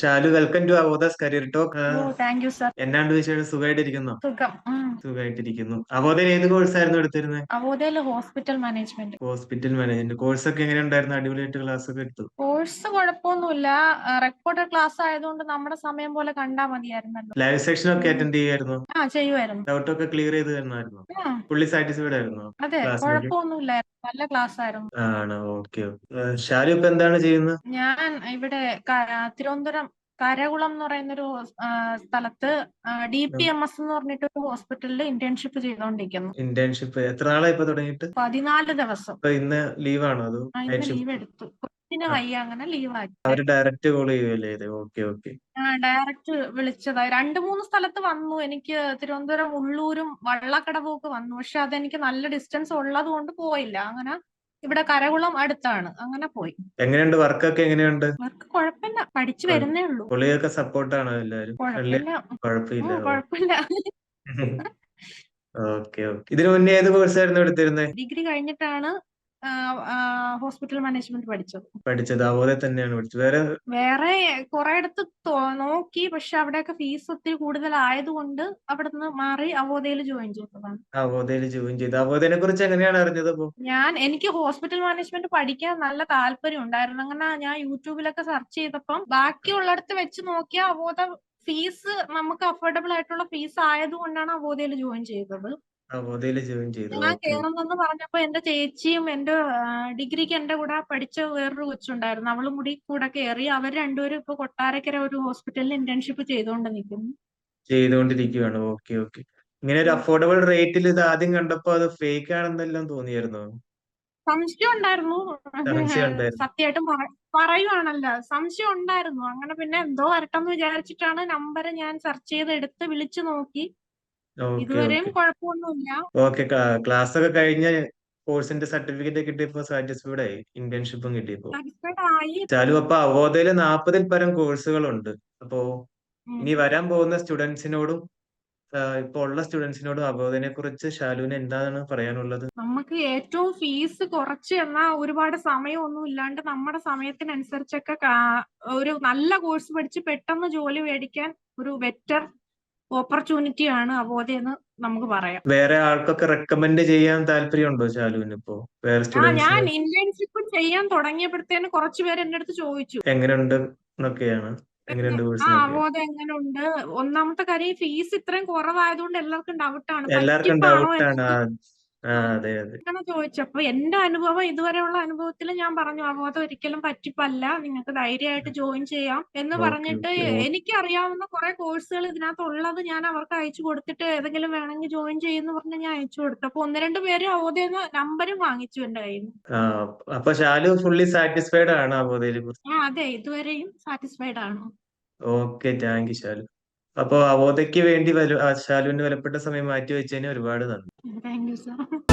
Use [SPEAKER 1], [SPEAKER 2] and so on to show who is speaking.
[SPEAKER 1] Shalu welcome to Avodha's career talk എന്നാണ്ട് വിശേഷം? സുഖമായിട്ടിരിക്കുന്നോ
[SPEAKER 2] സുഖം.
[SPEAKER 1] സുഖമായിട്ടിരിക്കുന്നു. അവോദയിൽ ഏത് കോഴ്സായിരുന്നു എടുത്തിരുന്നത്
[SPEAKER 2] അവോദയിൽ hospital management.
[SPEAKER 1] Hospital management. Course ഒക്കെ എങ്ങനെ ഉണ്ടായിരുന്നു അടിപൊളിയായിട്ട് ക്ലാസ് ഒക്കെ എടുത്തു?
[SPEAKER 2] കോഴ്സ് കുഴപ്പമൊന്നുമില്ല. റെക്കോർഡ് ക്ലാസ് ആയതുകൊണ്ട് നമ്മുടെ സമയം പോലെ കണ്ടാ മതിയായിരുന്നല്ലോ.
[SPEAKER 1] ലൈവ് സെക്ഷൻ ഒക്കെ അറ്റൻഡ് ചെയ്യുമായിരുന്നു?
[SPEAKER 2] ആ ചെയ്യുമായിരുന്നു.
[SPEAKER 1] ഡൗട്ട് ഒക്കെ ക്ലിയർ ചെയ്ത് തന്നായിരുന്നു
[SPEAKER 2] ആ.
[SPEAKER 1] ഫുള്ളി സാറ്റിസ്ഫൈഡ് ആയിരുന്നു
[SPEAKER 2] അതെ കുഴപ്പമൊന്നുമില്ലായിരുന്നു. നല്ല ക്ലാസ് ആയിരുന്നു
[SPEAKER 1] ആണ്? ഓക്കെ ഷാരു ഇപ്പൊ എന്താണ് ചെയ്യുന്നത്?
[SPEAKER 2] ഞാൻ ഇവിടെ തിരുവനന്തപുരം കരകുളം എന്ന് പറയുന്നൊരു സ്ഥലത്ത് ഡി പി എം എസ് എന്ന് പറഞ്ഞിട്ട് ഒരു ഹോസ്പിറ്റലിൽ ഇന്റേൺഷിപ്പ് ചെയ്തോണ്ടിരിക്കുന്നു.
[SPEAKER 1] ഇന്റേൺഷിപ്പ് എത്ര നാളായി തുടങ്ങിയിട്ട്?
[SPEAKER 2] പതിനാല് ദിവസം.
[SPEAKER 1] ഇന്ന് ലീവാണോ അതോ
[SPEAKER 2] അത് ലീവ് എടുത്തു കൊച്ചിന് വയ്യ അങ്ങനെ
[SPEAKER 1] അവർ direct call okay okay.
[SPEAKER 2] Direct വിളിച്ചതായി രണ്ട് മൂന്ന് സ്ഥലത്ത് വന്നു. എനിക്ക് തിരുവനന്തപുരം ഉള്ളൂരും വള്ളക്കടവും ഒക്കെ വന്നു. പക്ഷെ അതെനിക്ക് നല്ല ഡിസ്റ്റൻസ് ഉള്ളത് കൊണ്ട് പോയില്ല. അങ്ങനെ ഇവിടെ കരകുളം അടുത്താണ്. അങ്ങനെ പോയി.
[SPEAKER 1] എങ്ങനെയുണ്ട്? വർക്കൊക്കെ എങ്ങനെയുണ്ട്?
[SPEAKER 2] വർക്ക് കുഴപ്പമില്ല. പഠിച്ചു വരുന്നേ ഉള്ളൂ.
[SPEAKER 1] പുള്ളിയൊക്കെ സപ്പോർട്ടാണ് എല്ലാരും വലിയ
[SPEAKER 2] കുഴപ്പമില്ല.
[SPEAKER 1] കുഴപ്പമില്ല.
[SPEAKER 2] കുഴപ്പമില്ല.
[SPEAKER 1] Okay okay. ഇതിനു മുന്നേ ഏത് കോഴ്സായിരുന്നു എടുത്തിരുന്നത്
[SPEAKER 2] ഡിഗ്രി കഴിഞ്ഞിട്ടാണ് ഹോസ്പിറ്റൽ മാനേജ്മെന്റ് പഠിച്ചത്.
[SPEAKER 1] പഠിച്ചത്. അതുപോലെ തന്നെയാണ് പഠിച്ചത്. വേറെ
[SPEAKER 2] വേറെ കുറെയിടത്ത് തോ- നോക്കി. പക്ഷെ അവിടെയൊക്കെ ഫീസ് ഒത്തിരി കൂടുതലായതുകൊണ്ട് അവിടുന്ന് മാറി അവോധയിൽ ജോയിൻ ചെയ്തതാണ്.
[SPEAKER 1] അവോധയിൽ ജോയിൻ ചെയ്തു. അവോധയെ കുറിച്ച് എങ്ങനെയാണ് അറിഞ്ഞത്
[SPEAKER 2] ഞാൻ എനിക്ക് ഹോസ്പിറ്റൽ മാനേജ്മെന്റ് പഠിക്കാൻ നല്ല താല്പര്യം ഉണ്ടായിരുന്നു. അങ്ങനെ ഞാൻ യൂട്യൂബിലൊക്കെ സെർച്ച് ചെയ്തപ്പം ബാക്കിയുള്ളിടത്ത് വെച്ച് നോക്കിയ അവോധ ഫീസ് നമുക്ക് അഫോർഡബിൾ ആയിട്ടുള്ള ഫീസ് ആയതുകൊണ്ടാണ് അവോധയിൽ ജോയിൻ ചെയ്തത്.
[SPEAKER 1] ജോയിൻ ചെയ്തു.
[SPEAKER 2] ഞാൻ കേറുന്നെന്ന് പറഞ്ഞപ്പോ എന്റെ ചേച്ചിയും എന്റെ ഡിഗ്രിക്ക് എന്റെ കൂടെ പഠിച്ച വേറൊരു കൊച്ചുണ്ടായിരുന്നു. അവളും കൂടി കൂടെ കയറി. അവർ രണ്ടുപേരും ഇപ്പൊ കൊട്ടാരക്കര ഒരു ഹോസ്പിറ്റലിൽ ഇന്റേൺഷിപ്പ് ചെയ്തുകൊണ്ട് നിൽക്കുന്നു.
[SPEAKER 1] ചെയ്തുകൊണ്ടിരിക്കുകയാണ് ഓക്കെ ഓക്കെ. ഇങ്ങനെ ഒരു അഫോർഡബിൾ റേറ്റിൽ ഇത് ആദ്യം കണ്ടപ്പോ അത് ഫേക്ക് ആണെന്നെല്ലാം തോന്നിയായിരുന്നു?
[SPEAKER 2] സംശയം ഉണ്ടായിരുന്നു. സത്യമായിട്ടും പറ- പറയുവാണല്ലോ. സംശയം ഉണ്ടായിരുന്നു. അങ്ങനെ പിന്നെ എന്തോ വരട്ടെന്ന് വിചാരിച്ചിട്ടാണ് നമ്പർ ഞാൻ സെർച്ച് ചെയ്ത് എടുത്ത് വിളിച്ചു നോക്കി. ഇതുവരെയും
[SPEAKER 1] ഓക്കെ.
[SPEAKER 2] കുഴപ്പമൊന്നുമില്ല.
[SPEAKER 1] ഓക്കെ ക്ലാസ് ഒക്കെ കഴിഞ്ഞ കോഴ്സിന്റെ സർട്ടിഫിക്കറ്റ് കിട്ടിയപ്പോ സാറ്റിസ്ഫൈഡ് ആയി ഇന്റേൺഷിപ്പും കിട്ടിയപ്പോ. ചാലു അപ്പൊ അവോധയിൽ നാപ്പതിൽ പരം കോഴ്സുകളുണ്ട്. അപ്പോ ഇനി വരാൻ പോകുന്ന സ്റ്റുഡൻസിനോടും ഇപ്പൊ ഉള്ള സ്റ്റുഡൻസിനോടും അവബോധനെ കുറിച്ച് ഷാലുവിന് എന്താണ് പറയാനുള്ളത്?
[SPEAKER 2] നമുക്ക് ഏറ്റവും ഫീസ് കുറച്ച് എന്നാൽ ഒരുപാട് സമയമൊന്നും ഇല്ലാണ്ട് നമ്മുടെ സമയത്തിനനുസരിച്ചൊക്കെ ഒരു നല്ല കോഴ്സ് പഠിച്ച് പെട്ടെന്ന് ജോലി മേടിക്കാൻ ഒരു ബെറ്റർ ഓപ്പർച്യൂണിറ്റി ആണ്. അവോധയെന്ന് നമുക്ക് പറയാം.
[SPEAKER 1] വേറെ ആൾക്കൊക്കെ റെക്കമെൻഡ് ചെയ്യാൻ താല്പര്യമുണ്ടോ ചാലുവിന് ഇപ്പോ? വേറെ
[SPEAKER 2] ആ ഞാൻ ഇന്റേൺഷിപ്പ് ചെയ്യാൻ തുടങ്ങിയപ്പോഴത്തേന് കുറച്ച് പേര് എന്റെ അടുത്ത് ചോദിച്ചു.
[SPEAKER 1] എങ്ങനെയുണ്ട് എന്നൊക്കെയാണ്?
[SPEAKER 2] ആ എങ്ങനെ എങ്ങനെയുണ്ട് ഒന്നാമത്തെ കാര്യം ഫീസ് ഇത്രയും കുറവായതുകൊണ്ട് എല്ലാവർക്കും ഡൗട്ടാണ്
[SPEAKER 1] എല്ലാവർക്കും ഡൗട്ടാണ്
[SPEAKER 2] എന്ന്
[SPEAKER 1] അതെ അതെ.
[SPEAKER 2] അങ്ങനെ ചോദിച്ചു അപ്പൊ എന്റെ അനുഭവം ഇതുവരെയുള്ള അനുഭവത്തിൽ ഞാൻ പറഞ്ഞു അവബോധം ഒരിക്കലും പറ്റിപ്പല്ല. നിങ്ങൾക്ക് ധൈര്യമായിട്ട് ജോയിൻ ചെയ്യാം. എന്ന് പറഞ്ഞിട്ട്
[SPEAKER 1] എനിക്കറിയാവുന്ന
[SPEAKER 2] എനിക്ക് അറിയാവുന്ന കുറെ കോഴ്സുകൾ ഇതിനകത്ത് ഉള്ളത് ഞാൻ അവർക്ക് അയച്ചു കൊടുത്തിട്ട് ഏതെങ്കിലും വേണമെങ്കിൽ ജോയിൻ ചെയ്യുന്ന പറഞ്ഞ് ഞാൻ അയച്ചു കൊടുത്തു. അപ്പൊ ഒന്ന് രണ്ട് പേര് അവബോധം നമ്പരും വാങ്ങിച്ചു എന്റെ കയ്യിൽ
[SPEAKER 1] അപ്പൊ ശാലു ഫുള്ളി സാറ്റിസ്ഫൈഡ് ആണ് അവബോധയെ കുറിച്ച്
[SPEAKER 2] ആ അതെ ഇതുവരെയും സാറ്റിസ്ഫൈഡ് ആണ്.
[SPEAKER 1] ഓക്കെ താങ്ക് യു ശാലു അപ്പൊ അവോധയ്ക്ക് വേണ്ടി ശാലുവിന്റെ വിലപ്പെട്ട സമയം മാറ്റി വെച്ചതിന് ഒരുപാട് നന്ദി.
[SPEAKER 2] Thank you sir